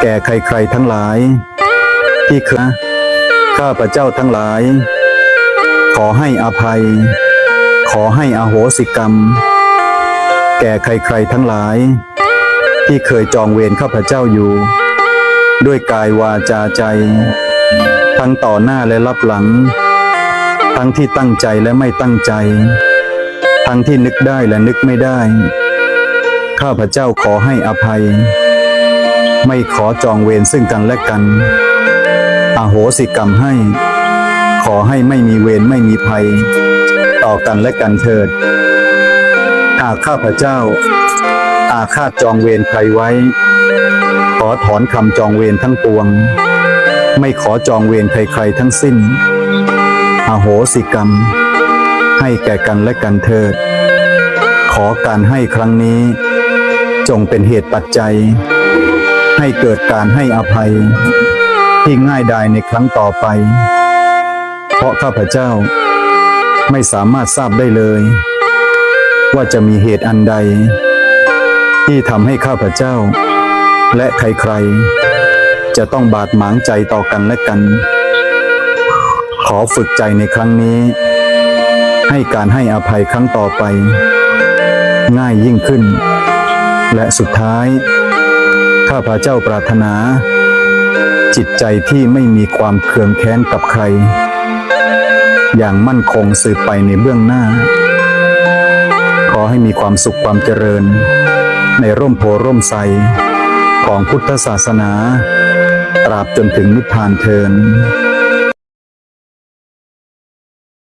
แก่ใครๆทั้งหลาย ที่เคยข้าพระเจ้าทั้งหลาย ขอให้อภัย ขอให้อโหสิกรรม แก่ใครๆทั้งหลาย ที่เคยจองเวรข้าพเจ้าอยู่ ด้วยกายวาจาใจ ทั้งต่อหน้าและรับหลัง ทั้งที่ตั้งใจและไม่ตั้งใจ ทั้งที่นึกได้และนึกไม่ได้ ข้าพเจ้าขอให้อภัย ไม่ขอจองเวรซึ่งกันและกันอโหสิกรรมให้ ขอให้ไม่มีเวรไม่มีภัย ต่อกันและกันเถิด หากข้าพเจ้า อาฆาตจองเวรใครไว้ ขอถอนคำจองเวรทั้งปวง ไม่ขอจองเวรใครๆทั้งสิ้นอโหสิกรรม ให้แก่กันและกันเถิด ขอการให้ครั้งนี้ จงเป็นเหตุปัจจัย ให้เกิดการให้อภัย ที่ง่ายดายในครั้งต่อไป เพราะข้าพเจ้า ไม่สามารถทราบได้เลย ว่าจะมีเหตุอันใด ที่ทำให้ข้าพเจ้า และใครๆ จะต้องบาดหมางใจต่อกันและกัน ขอฝึกใจในครั้งนี้ ให้การให้อภัยครั้งต่อไป ง่ายยิ่งขึ้น และสุดท้าย ข้าพเจ้าปรารถนา จิตใจที่ไม่มีความเคืองแค้นกับใคร อย่างมั่นคงสืบไปในเบื้องหน้า ขอให้มีความสุขความเจริญ ในร่มโพร่มไทรของพุทธศาสนา ตราบจนถึงนิพพานเทิน